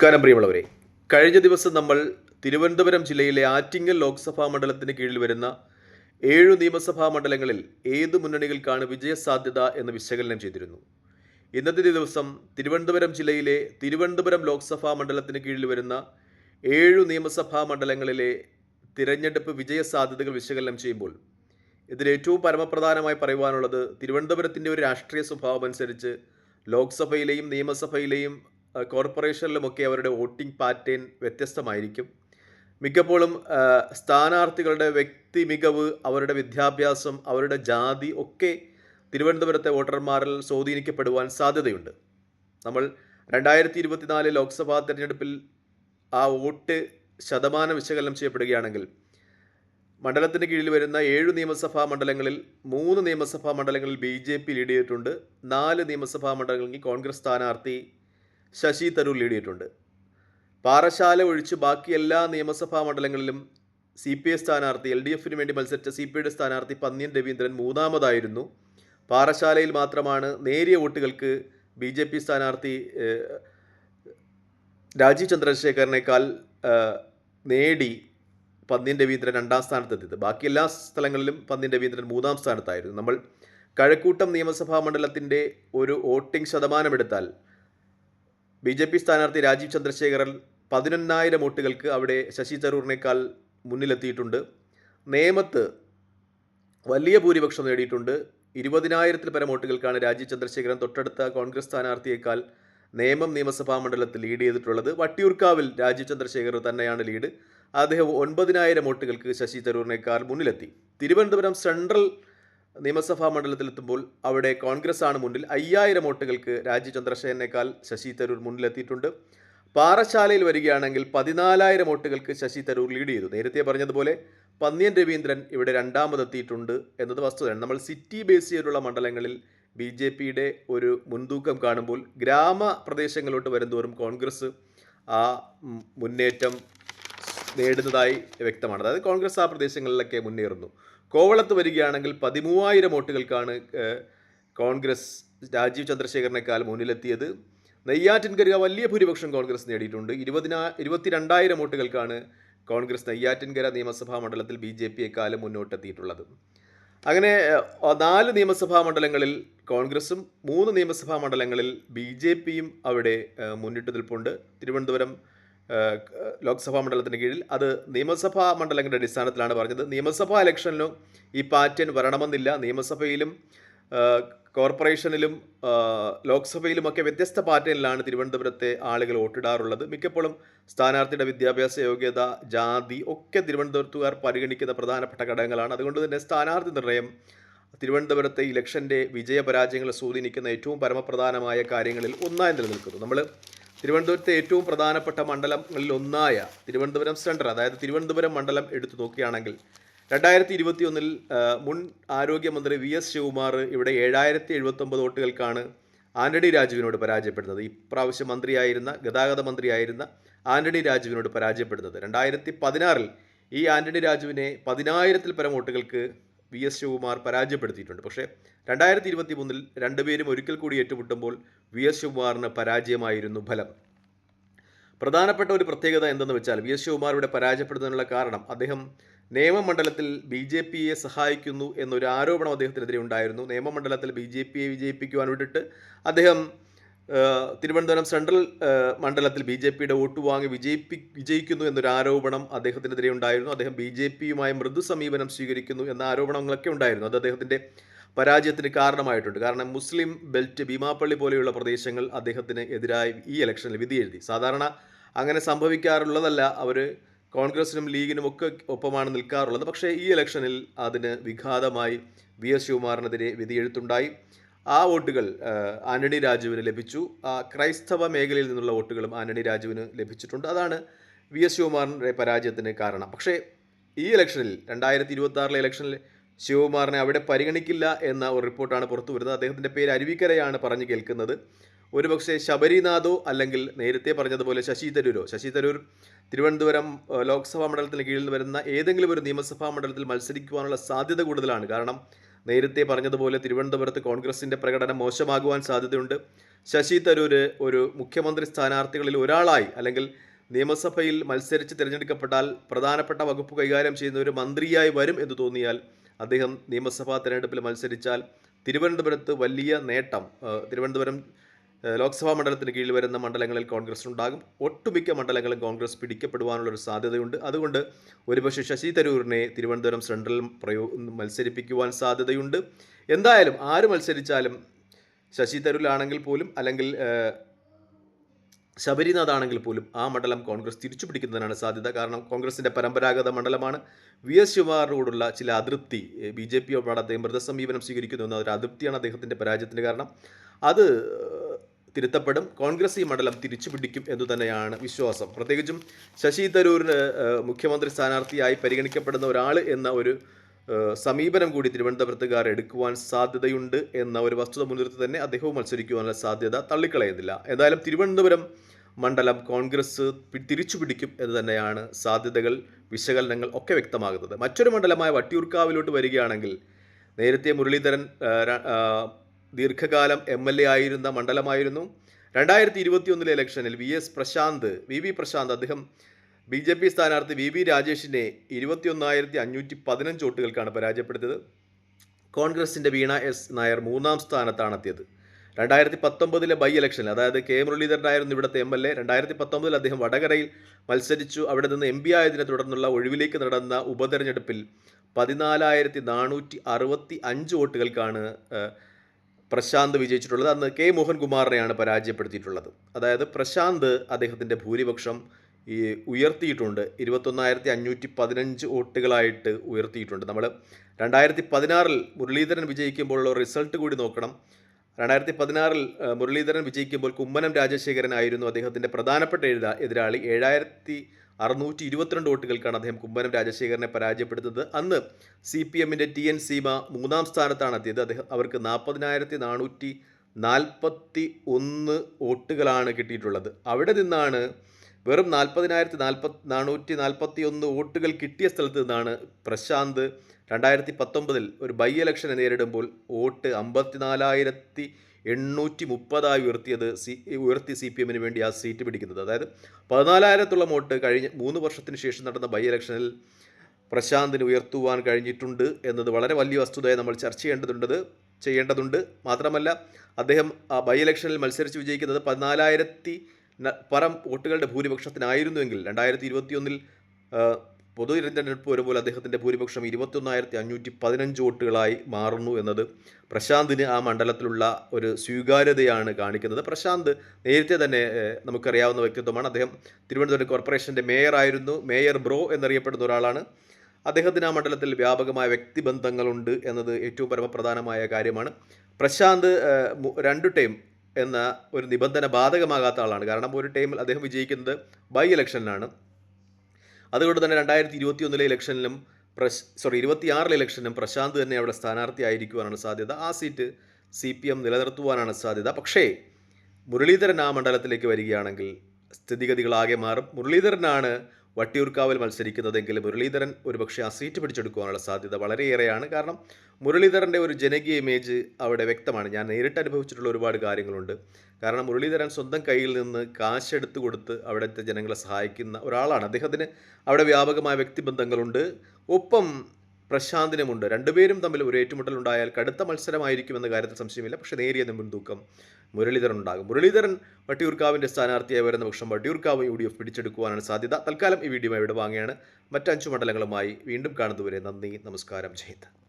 നമസ്കാരം പ്രിയമുള്ളവരെ. കഴിഞ്ഞ ദിവസം നമ്മൾ തിരുവനന്തപുരം ജില്ലയിലെ ആറ്റിങ്ങൽ ലോക്സഭാ മണ്ഡലത്തിന് കീഴിൽ വരുന്ന ഏഴു നിയമസഭാ മണ്ഡലങ്ങളിൽ ഏത് മുന്നണികൾക്കാണ് വിജയസാധ്യത എന്ന് വിശകലനം ചെയ്തിരുന്നു. ഇന്നത്തെ ദിവസം തിരുവനന്തപുരം ജില്ലയിലെ തിരുവനന്തപുരം ലോക്സഭാ മണ്ഡലത്തിന് കീഴിൽ വരുന്ന ഏഴു നിയമസഭാ മണ്ഡലങ്ങളിലെ തിരഞ്ഞെടുപ്പ് വിജയസാധ്യതകൾ വിശകലനം ചെയ്യുമ്പോൾ ഇതിൽ ഏറ്റവും പരമപ്രധാനമായി പറയുവാനുള്ളത് തിരുവനന്തപുരത്തിന്റെ ഒരു രാഷ്ട്രീയ സ്വഭാവം അനുസരിച്ച് ലോക്സഭയിലെയും നിയമസഭയിലെയും കോർപ്പറേഷനിലുമൊക്കെ അവരുടെ വോട്ടിംഗ് പാറ്റേൺ വ്യത്യസ്തമായിരിക്കും. മിക്കപ്പോഴും സ്ഥാനാർത്ഥികളുടെ വ്യക്തി മികവ് അവരുടെ വിദ്യാഭ്യാസം അവരുടെ ജാതി ഒക്കെ തിരുവനന്തപുരത്തെ വോട്ടർമാരിൽ സ്വാധീനിക്കപ്പെടുവാൻ സാധ്യതയുണ്ട്. നമ്മൾ രണ്ടായിരത്തി ഇരുപത്തിനാല് ലോക്സഭാ തിരഞ്ഞെടുപ്പിൽ ആ വോട്ട് ശതമാനം വിശകലനം ചെയ്യപ്പെടുകയാണെങ്കിൽ മണ്ഡലത്തിന് കീഴിൽ വരുന്ന ഏഴ് നിയമസഭാ മണ്ഡലങ്ങളിൽ മൂന്ന് നിയമസഭാ മണ്ഡലങ്ങളിൽ ബി ജെ പി ലീഡ് ചെയ്തിട്ടുണ്ട്. നാല് നിയമസഭാ മണ്ഡലങ്ങളിൽ കോൺഗ്രസ് സ്ഥാനാർത്ഥി ശശി തരൂർ ലീഡ് ചെയ്തിട്ടുണ്ട് പാറശാല ഒഴിച്ച് ബാക്കി എല്ലാ നിയമസഭാ മണ്ഡലങ്ങളിലും സി പി ഐ സ്ഥാനാർത്ഥി എൽ ഡി എഫിന് വേണ്ടി മത്സരിച്ച സി പി ഐയുടെ സ്ഥാനാർത്ഥി പന്ന്യൻ രവീന്ദ്രൻ മൂന്നാമതായിരുന്നു. പാറശാലയിൽ മാത്രമാണ് നേരിയ വോട്ടുകൾക്ക് ബി ജെ പി സ്ഥാനാർത്ഥി രാജീവ് ചന്ദ്രശേഖരനേക്കാൾ നേടി പന്നിയൻ രവീന്ദ്രൻ രണ്ടാം സ്ഥാനത്തെത്തിയത്. ബാക്കി എല്ലാ സ്ഥലങ്ങളിലും പന്നിയൻ രവീന്ദ്രൻ മൂന്നാം സ്ഥാനത്തായിരുന്നു. നമ്മൾ കഴക്കൂട്ടം നിയമസഭാ മണ്ഡലത്തിന്റെ ഒരു വോട്ടിംഗ് ശതമാനം എടുത്താൽ ബി ജെ പി സ്ഥാനാർത്ഥി രാജീവ് ചന്ദ്രശേഖരൻ പതിനൊന്നായിരം വോട്ടുകൾക്ക് അവിടെ ശശി തരൂറിനേക്കാൾ മുന്നിലെത്തിയിട്ടുണ്ട്. നേമത്ത് വലിയ ഭൂരിപക്ഷം നേടിയിട്ടുണ്ട്. ഇരുപതിനായിരത്തിൽ പരം വോട്ടുകൾക്കാണ് രാജീവ് ചന്ദ്രശേഖരൻ തൊട്ടടുത്ത കോൺഗ്രസ് സ്ഥാനാർത്ഥിയേക്കാൾ നേമം നിയമസഭാ മണ്ഡലത്തിൽ ലീഡ് ചെയ്തിട്ടുള്ളത്. വട്ടിയൂർക്കാവിൽ രാജീവ് ചന്ദ്രശേഖർ തന്നെയാണ് ലീഡ്. അദ്ദേഹം ഒൻപതിനായിരം വോട്ടുകൾക്ക് ശശി തരൂറിനേക്കാൾ മുന്നിലെത്തി. തിരുവനന്തപുരം സെൻട്രൽ നിയമസഭാ മണ്ഡലത്തിലെത്തുമ്പോൾ അവിടെ കോൺഗ്രസ് ആണ് മുന്നിൽ. അയ്യായിരം വോട്ടുകൾക്ക് രാജി ചന്ദ്രശേഖരനേക്കാൾ ശശി തരൂർ മുന്നിലെത്തിയിട്ടുണ്ട്. പാറശാലയിൽ വരികയാണെങ്കിൽ പതിനാലായിരം വോട്ടുകൾക്ക് ശശി തരൂർ ലീഡ് ചെയ്തു. നേരത്തെ പറഞ്ഞതുപോലെ പന്നിയൻ രവീന്ദ്രൻ ഇവിടെ രണ്ടാമതെത്തിയിട്ടുണ്ട് എന്നത് വസ്തുതയാണ്. നമ്മൾ സിറ്റി ബേസ് ചെയ്തിട്ടുള്ള മണ്ഡലങ്ങളിൽ ബി ജെ പിയുടെ ഒരു മുൻതൂക്കം കാണുമ്പോൾ ഗ്രാമപ്രദേശങ്ങളിലോട്ട് വരുന്തോറും കോൺഗ്രസ് ആ മുന്നേറ്റം നേടുന്നതായി വ്യക്തമാണ്. അതായത് കോൺഗ്രസ് ആ പ്രദേശങ്ങളിലൊക്കെ മുന്നേറുന്നു. കോവളത്ത് വരികയാണെങ്കിൽ പതിമൂവായിരം വോട്ടുകൾക്കാണ് കോൺഗ്രസ് രാജീവ് ചന്ദ്രശേഖരനേക്കാൾ മുന്നിലെത്തിയത്. നെയ്യാറ്റിൻകര വലിയ ഭൂരിപക്ഷം കോൺഗ്രസ് നേടിയിട്ടുണ്ട്. ഇരുപതിനാ ഇരുപത്തിരണ്ടായിരം വോട്ടുകൾക്കാണ് കോൺഗ്രസ് നെയ്യാറ്റിൻകര നിയമസഭാ മണ്ഡലത്തിൽ ബി ജെ പിയെക്കാളും മുന്നോട്ടെത്തിയിട്ടുള്ളത്. അങ്ങനെ നാല് നിയമസഭാ മണ്ഡലങ്ങളിൽ കോൺഗ്രസും മൂന്ന് നിയമസഭാ മണ്ഡലങ്ങളിൽ ബി ജെ പിയും അവിടെ മുന്നിട്ട് നിൽപ്പുണ്ട്. തിരുവനന്തപുരം ലോക്സഭാ മണ്ഡലത്തിന് കീഴിൽ. അത് നിയമസഭാ മണ്ഡലങ്ങളുടെ അടിസ്ഥാനത്തിലാണ് പറഞ്ഞത്. നിയമസഭാ ഇലക്ഷനിലും ഈ പാറ്റേൺ വരണമെന്നില്ല. നിയമസഭയിലും കോർപ്പറേഷനിലും ലോക്സഭയിലും ലോക്സഭയിലുമൊക്കെ വ്യത്യസ്ത പാറ്റേണിലാണ് തിരുവനന്തപുരത്തെ ആളുകൾ വോട്ടിടാറുള്ളത്. മിക്കപ്പോഴും സ്ഥാനാർത്ഥിയുടെ വിദ്യാഭ്യാസ യോഗ്യത ജാതി ഒക്കെ തിരുവനന്തപുരത്തുകാർ പരിഗണിക്കുന്ന പ്രധാനപ്പെട്ട ഘടകങ്ങളാണ്. അതുകൊണ്ട് തന്നെ സ്ഥാനാർത്ഥി നിർണയം തിരുവനന്തപുരത്തെ ഇലക്ഷന്റെ വിജയപരാജയങ്ങളെ സ്വാധീനിക്കുന്ന ഏറ്റവും പരമപ്രധാനമായ കാര്യങ്ങളിൽ ഒന്നായി നിലനിൽക്കുന്നു. നമ്മൾ തിരുവനന്തപുരത്തെ ഏറ്റവും പ്രധാനപ്പെട്ട മണ്ഡലങ്ങളിൽ ഒന്നായ തിരുവനന്തപുരം സെൻട്രൽ അതായത് തിരുവനന്തപുരം മണ്ഡലം എടുത്തു നോക്കുകയാണെങ്കിൽ രണ്ടായിരത്തി ഇരുപത്തി ഒന്നിൽ മുൻ ആരോഗ്യമന്ത്രി വി എസ് ശിവകുമാർ ഇവിടെ ഏഴായിരത്തി എഴുപത്തൊമ്പത് വോട്ടുകൾക്കാണ് ആന്റണി രാജുവിനോട് പരാജയപ്പെടുന്നത്. ഇപ്രാവശ്യം മന്ത്രിയായിരുന്ന ഗതാഗത മന്ത്രിയായിരുന്ന ആന്റണി രാജുവിനോട് പരാജയപ്പെടുന്നത്. രണ്ടായിരത്തി പതിനാറിൽ ഈ ആന്റണി രാജുവിനെ പതിനായിരത്തിൽ പരം വോട്ടുകൾക്ക് വി എസ് ശിവകുമാർ പരാജയപ്പെടുത്തിയിട്ടുണ്ട്. പക്ഷേ രണ്ടായിരത്തി ഇരുപത്തി മൂന്നിൽ രണ്ടുപേരും ഒരിക്കൽ കൂടി ഏറ്റുമുട്ടുമ്പോൾ വി എസ് ശിവകുമാറിന് പരാജയമായിരുന്നു ഫലം. പ്രധാനപ്പെട്ട ഒരു പ്രത്യേകത എന്തെന്ന് വെച്ചാൽ വി എസ് ശിവകുമാർ പരാജയപ്പെടുന്നതിനുള്ള കാരണം അദ്ദേഹം നിയമമണ്ഡലത്തിൽ ബി ജെ പിയെ സഹായിക്കുന്നു എന്നൊരു ആരോപണം അദ്ദേഹത്തിനെതിരെ ഉണ്ടായിരുന്നു. നിയമമണ്ഡലത്തിൽ ബി ജെ പിയെ വിജയിപ്പിക്കുവാൻ വിട്ടിട്ട് അദ്ദേഹം തിരുവനന്തപുരം സെൻട്രൽ മണ്ഡലത്തിൽ ബി ജെ പിയുടെ വോട്ട് വാങ്ങി വിജയിപ്പി വിജയിക്കുന്നു എന്നൊരു ആരോപണം അദ്ദേഹത്തിനെതിരെ ഉണ്ടായിരുന്നു. അദ്ദേഹം ബി ജെ പിയുമായി മൃദു സമീപനം സ്വീകരിക്കുന്നു എന്ന ആരോപണങ്ങളൊക്കെ ഉണ്ടായിരുന്നു. അത് അദ്ദേഹത്തിന്റെ പരാജയത്തിന് കാരണമായിട്ടുണ്ട്. കാരണം മുസ്ലിം ബെൽറ്റ് ഭീമാപ്പള്ളി പോലെയുള്ള പ്രദേശങ്ങൾ അദ്ദേഹത്തിന് എതിരായി ഈ ഇലക്ഷനിൽ വിധി എഴുതി. സാധാരണ അങ്ങനെ സംഭവിക്കാറുള്ളതല്ല. അവർ കോൺഗ്രസിനും ലീഗിനും ഒക്കെ ഒപ്പമാണ് നിൽക്കാറുള്ളത്. പക്ഷേ ഈ ഇലക്ഷനിൽ അതിന് വിഘാതമായി വി എസ് ശിവകുമാറിനെതിരെ വിധിയെഴുത്തുണ്ടായി ആ വോട്ടുകൾ ആന്റണി രാജുവിന് ലഭിച്ചു. ക്രൈസ്തവ മേഖലയിൽ നിന്നുള്ള വോട്ടുകളും ആന്റണി രാജുവിന് ലഭിച്ചിട്ടുണ്ട്. അതാണ് വി എസ് ശിവകുമാറിന്റെ പരാജയത്തിന് കാരണം. പക്ഷേ ഈ ഇലക്ഷനിൽ രണ്ടായിരത്തി ഇരുപത്തി ആറിലെ ഇലക്ഷനിൽ ശിവകുമാറിനെ അവിടെ പരിഗണിക്കില്ല എന്ന ഒരു റിപ്പോർട്ടാണ് പുറത്തു വരുന്നത്. അദ്ദേഹത്തിന്റെ പേര് അരുവിക്കരയാണ് പറഞ്ഞു കേൾക്കുന്നത്. ഒരുപക്ഷെ ശബരിനാഥോ അല്ലെങ്കിൽ നേരത്തെ പറഞ്ഞതുപോലെ ശശി തരൂരോ ശശി തരൂർ തിരുവനന്തപുരം ലോക്സഭാ മണ്ഡലത്തിന് കീഴിൽ വരുന്ന ഏതെങ്കിലും ഒരു നിയമസഭാ മണ്ഡലത്തിൽ മത്സരിക്കുവാനുള്ള സാധ്യത കൂടുതലാണ്. കാരണം നേരത്തെ പറഞ്ഞതുപോലെ തിരുവനന്തപുരത്ത് കോൺഗ്രസിന്റെ പ്രകടനം മോശമാകുവാൻ സാധ്യതയുണ്ട്. ശശി തരൂര് ഒരു മുഖ്യമന്ത്രി സ്ഥാനാർത്ഥികളിൽ ഒരാളായി അല്ലെങ്കിൽ നിയമസഭയിൽ മത്സരിച്ച് തിരഞ്ഞെടുക്കപ്പെട്ടാൽ പ്രധാനപ്പെട്ട വകുപ്പ് കൈകാര്യം ചെയ്യുന്ന ഒരു മന്ത്രിയായി വരും എന്ന് തോന്നിയാൽ അദ്ദേഹം നിയമസഭാ തിരഞ്ഞെടുപ്പിൽ മത്സരിച്ചാൽ തിരുവനന്തപുരത്ത് വലിയ നേട്ടം തിരുവനന്തപുരം ലോക്സഭാ മണ്ഡലത്തിന് കീഴിൽ വരുന്ന മണ്ഡലങ്ങളിൽ കോൺഗ്രസ് ഉണ്ടാകും. ഒട്ടുമിക്ക മണ്ഡലങ്ങളും കോൺഗ്രസ് പിടിക്കപ്പെടുവാനുള്ള ഒരു സാധ്യതയുണ്ട്. അതുകൊണ്ട് ഒരുപക്ഷെ ശശി തരൂരിനെ തിരുവനന്തപുരം സെൻട്രൽ പ്രയോ മത്സരിപ്പിക്കുവാൻ സാധ്യതയുണ്ട്. എന്തായാലും ആര് മത്സരിച്ചാലും ശശി തരൂരിലാണെങ്കിൽ പോലും അല്ലെങ്കിൽ ശബരിനാഥ് ആണെങ്കിൽ പോലും ആ മണ്ഡലം കോൺഗ്രസ് തിരിച്ചു പിടിക്കുന്നതിനാണ് സാധ്യത. കാരണം കോൺഗ്രസിന്റെ പരമ്പരാഗത മണ്ഡലമാണ്. വി എസ് ശിവകുമാറിനോടുള്ള ചില അതൃപ്തി ബി ജെ പിയോട് അദ്ദേഹം മൃതസമീപനം സ്വീകരിക്കുന്നു എന്ന ഒരു അതൃപ്തിയാണ് അദ്ദേഹത്തിന്റെ പരാജയത്തിന് കാരണം. അത് തിരുത്തപ്പെടും. കോൺഗ്രസ് ഈ മണ്ഡലം തിരിച്ചു പിടിക്കും എന്ന് തന്നെയാണ് വിശ്വാസം. പ്രത്യേകിച്ചും ശശി തരൂരിന് മുഖ്യമന്ത്രി സ്ഥാനാർത്ഥിയായി പരിഗണിക്കപ്പെടുന്ന ഒരാൾ എന്ന ഒരു സമീപനം കൂടി തിരുവനന്തപുരത്തുകാർ എടുക്കുവാൻ സാധ്യതയുണ്ട് എന്ന ഒരു വസ്തുത മുൻനിർത്തി തന്നെ അദ്ദേഹവും മത്സരിക്കുവാനുള്ള സാധ്യത തള്ളിക്കളയുന്നില്ല. എന്തായാലും തിരുവനന്തപുരം മണ്ഡലം കോൺഗ്രസ് തിരിച്ചുപിടിക്കും തിരിച്ചു പിടിക്കും എന്ന് തന്നെയാണ് സാധ്യതകൾ വിശകലനങ്ങൾ ഒക്കെ വ്യക്തമാകുന്നത്. മറ്റൊരു മണ്ഡലമായ വട്ടിയൂർക്കാവിലോട്ട് വരികയാണെങ്കിൽ നേരത്തെ മുരളീധരൻ ദീർഘകാലം എം എൽ എ ആയിരുന്ന മണ്ഡലമായിരുന്നു. രണ്ടായിരത്തി ഇരുപത്തിയൊന്നിലെ ഇലക്ഷനിൽ V S Prashanth V V Prashanth അദ്ദേഹം ബി ജെ പി സ്ഥാനാർത്ഥി വി വി രാജേഷിനെ ഇരുപത്തിയൊന്നായിരത്തി അഞ്ഞൂറ്റി പതിനഞ്ച് വോട്ടുകൾക്കാണ് പരാജയപ്പെടുത്തിയത്. കോൺഗ്രസിന്റെ വീണ എസ് നായർ മൂന്നാം സ്ഥാനത്താണ് എത്തിയത്. രണ്ടായിരത്തി പത്തൊമ്പതിലെ ബൈ ഇലക്ഷനിൽ അതായത് കെ മുരളീധരനായിരുന്നു ഇവിടുത്തെ എം എൽ എ രണ്ടായിരത്തി പത്തൊമ്പതിൽ അദ്ദേഹം വടകരയിൽ മത്സരിച്ചു. അവിടെ നിന്ന് എം പി ആയതിനെ തുടർന്നുള്ള ഒഴിവിലേക്ക് നടന്ന ഉപതെരഞ്ഞെടുപ്പിൽ പതിനാലായിരത്തി നാനൂറ്റി അറുപത്തി അഞ്ച് വോട്ടുകൾക്കാണ് പ്രശാന്ത് വിജയിച്ചിട്ടുള്ളത്. അന്ന് കെ. മോഹൻകുമാറിനെയാണ് പരാജയപ്പെടുത്തിയിട്ടുള്ളത്. അതായത് പ്രശാന്ത് അദ്ദേഹത്തിന്റെ ഭൂരിപക്ഷം ഈ ഉയർത്തിയിട്ടുണ്ട്. ഇരുപത്തൊന്നായിരത്തി അഞ്ഞൂറ്റി പതിനഞ്ച് വോട്ടുകളായിട്ട് ഉയർത്തിയിട്ടുണ്ട്. നമ്മൾ രണ്ടായിരത്തി പതിനാറിൽ മുരളീധരൻ വിജയിക്കുമ്പോഴുള്ള റിസൾട്ട് കൂടി നോക്കണം. രണ്ടായിരത്തി പതിനാറിൽ മുരളീധരൻ വിജയിക്കുമ്പോൾ കുമ്മനം രാജശേഖരൻ ആയിരുന്നു അദ്ദേഹത്തിന്റെ പ്രധാനപ്പെട്ട എഴുതാ എതിരാളി. ഏഴായിരത്തി അറുന്നൂറ്റി ഇരുപത്തിരണ്ട് വോട്ടുകൾക്കാണ് അദ്ദേഹം കുമ്മനം രാജശേഖരനെ പരാജയപ്പെടുത്തുന്നത് അന്ന് സി പി എമ്മിന്റെ ടി എൻ സീമ മൂന്നാം സ്ഥാനത്താണ് എത്തിയത്. അദ്ദേഹം അവർക്ക് നാൽപ്പതിനായിരത്തി നാനൂറ്റി നാൽപ്പത്തി ഒന്ന് വോട്ടുകളാണ് കിട്ടിയിട്ടുള്ളത്. അവിടെ നിന്നാണ് വെറും നാൽപ്പതിനായിരത്തി നാൽപ്പത് നാനൂറ്റി നാൽപ്പത്തി ഒന്ന് വോട്ടുകൾ കിട്ടിയ സ്ഥലത്ത് നിന്നാണ് പ്രശാന്ത് രണ്ടായിരത്തി പത്തൊമ്പതിൽ ഒരു ബൈ ഇലക്ഷനെ നേരിടുമ്പോൾ വോട്ട് അമ്പത്തിനാലായിരത്തി എണ്ണൂറ്റി മുപ്പതായി ഉയർത്തിയത് സി ഉയർത്തി സി പി എമ്മിന് വേണ്ടി ആ സീറ്റ് പിടിക്കുന്നത്. അതായത് പതിനാലായിരത്തോളം വോട്ട് കഴിഞ്ഞ മൂന്ന് വർഷത്തിന് ശേഷം നടന്ന ബൈ ഇലക്ഷനിൽ പ്രശാന്തിന് ഉയർത്തുവാൻ കഴിഞ്ഞിട്ടുണ്ട് എന്നത് വളരെ വലിയ വസ്തുതയെ നമ്മൾ ചർച്ച ചെയ്യേണ്ടതുണ്ട് ചെയ്യേണ്ടതുണ്ട്. മാത്രമല്ല അദ്ദേഹം ആ ബൈ ഇലക്ഷനിൽ മത്സരിച്ച് വിജയിക്കുന്നത് പതിനാലായിരത്തി പരം വോട്ടുകളുടെ ഭൂരിപക്ഷത്തിനായിരുന്നുവെങ്കിൽ രണ്ടായിരത്തി ഇരുപത്തിയൊന്നിൽ പൊതു തിരഞ്ഞെടുപ്പ് വരുമ്പോൾ അദ്ദേഹത്തിന്റെ ഭൂരിപക്ഷം ഇരുപത്തൊന്നായിരത്തി അഞ്ഞൂറ്റി പതിനഞ്ച് വോട്ടുകളായി മാറുന്നു എന്നത് പ്രശാന്തിന് ആ മണ്ഡലത്തിലുള്ള ഒരു സ്വീകാര്യതയാണ് കാണിക്കുന്നത്. പ്രശാന്ത് നേരത്തെ തന്നെ നമുക്കറിയാവുന്ന വ്യക്തിത്വമാണ്. അദ്ദേഹം തിരുവനന്തപുരം കോർപ്പറേഷന്റെ മേയറായിരുന്നു. മേയർ ബ്രോ എന്നറിയപ്പെടുന്ന ഒരാളാണ്. അദ്ദേഹത്തിന് ആ മണ്ഡലത്തിൽ വ്യാപകമായ വ്യക്തിബന്ധങ്ങളുണ്ട് എന്നത് ഏറ്റവും പരമപ്രധാനമായ കാര്യമാണ്. പ്രശാന്ത് രണ്ട് ടൈം എന്ന ഒരു നിബന്ധന ബാധകമാകാത്ത ആളാണ്. കാരണം ഒരു ടൈമിൽ അദ്ദേഹം വിജയിക്കുന്നത് ബൈ ഇലക്ഷനിലാണ്. അതുകൊണ്ട് തന്നെ രണ്ടായിരത്തി ഇരുപത്തി ഒന്നിലെ ഇലക്ഷനിലും പ്രശ് സോറി ഇരുപത്തിയാറിലെ ഇലക്ഷനിലും പ്രശാന്ത് തന്നെ അവിടെ സ്ഥാനാർത്ഥി ആയിരിക്കുവാനാണ് സാധ്യത. ആ സീറ്റ് സി പി എം നിലനിർത്തുവാനാണ് സാധ്യത. പക്ഷേ മുരളീധരൻ ആ മണ്ഡലത്തിലേക്ക് വരികയാണെങ്കിൽ സ്ഥിതിഗതികളാകെ മാറും. മുരളീധരനാണ് വട്ടിയൂർക്കാവിൽ മത്സരിക്കുന്നതെങ്കിൽ മുരളീധരൻ ഒരുപക്ഷെ ആ സീറ്റ് പിടിച്ചെടുക്കുവാനുള്ള സാധ്യത വളരെയേറെയാണ്. കാരണം മുരളീധരന്റെ ഒരു ജനകീയ ഇമേജ് അവിടെ വ്യക്തമാണ്. ഞാൻ നേരിട്ട് അനുഭവിച്ചിട്ടുള്ള ഒരുപാട് കാര്യങ്ങളുണ്ട്. കാരണം മുരളീധരൻ സ്വന്തം കയ്യിൽ നിന്ന് കാശെടുത്ത് കൊടുത്ത് അവിടുത്തെ ജനങ്ങളെ സഹായിക്കുന്ന ഒരാളാണ്. അദ്ദേഹത്തിന് അവിടെ വ്യാപകമായ വ്യക്തിബന്ധങ്ങളുണ്ട്. ഒപ്പം പ്രശാന്തിനുമുണ്ട്. രണ്ടുപേരും തമ്മിൽ ഒരു ഏറ്റുമുട്ടലുണ്ടായാൽ കടുത്ത മത്സരമായിരിക്കുമെന്ന കാര്യത്തിൽ സംശയമില്ല. പക്ഷേ നേരിയ മുൻതൂക്കം മുരളീധരൻ ഉണ്ടാകും മുരളീധരൻ വട്ടിയൂർക്കാവിന്റെ സ്ഥാനാർത്ഥിയായി വരുന്ന പക്ഷം വട്ടിയൂർക്കാവ് യു ഡി എഫ് പിടിച്ചെടുക്കുവാനാണ് സാധ്യത. തൽക്കാലം ഈ വീഡിയോ ഇവിടെ വാങ്ങുകയാണ്. മറ്റഞ്ചു മണ്ഡലങ്ങളുമായി വീണ്ടും കാണുന്നതുവരെ നന്ദി നമസ്കാരം. ജയ്ത്